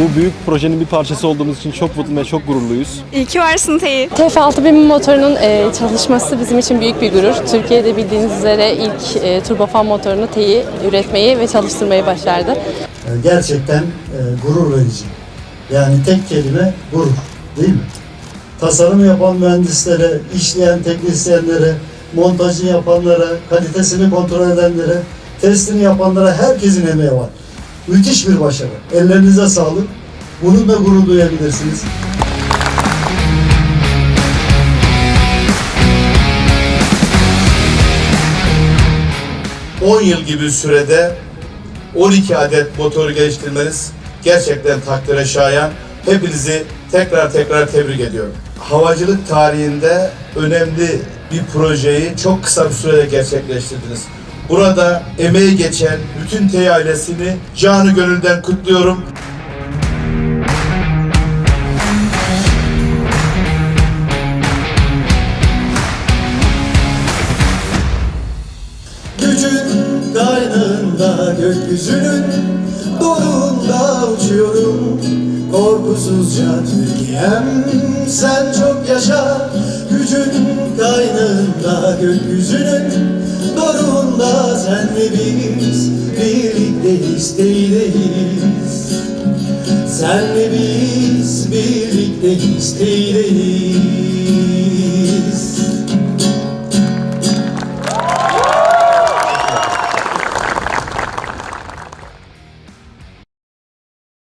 bu büyük projenin bir parçası olduğumuz için çok mutlu ve çok gururluyuz. İyi ki varsın Teyi. TF6000 motorunun e, çalışması bizim için büyük bir gurur. Türkiye'de bildiğiniz üzere ilk e, turbofan motorunu TEİ üretmeyi ve çalıştırmayı başardı. E, gerçekten e, gurur verici. Yani tek kelime gurur değil mi? Tasarım yapan mühendislere, işleyen teknisyenlere, montajını yapanlara, kalitesini kontrol edenlere, testini yapanlara herkesin emeği var. Müthiş bir başarı. Ellerinize sağlık. Bununla gurur duyabilirsiniz. 10 yıl gibi sürede 12 adet motoru geliştirmeniz gerçekten takdire şayan. Hepinizi tekrar tekrar tebrik ediyorum. Havacılık tarihinde önemli bir projeyi çok kısa bir sürede gerçekleştirdiniz. Burada emeği geçen bütün TEY ailesini canı gönülden kutluyorum. Gücün kaynağında gökyüzünün doruğunda uçuyorum Korkusuzca Türkiye'm sen çok yaşa Gücün kaynağında gökyüzünün doruğunda sen ve biz birlikteyiz değiliz Sen ve biz birlikteyiz değiliz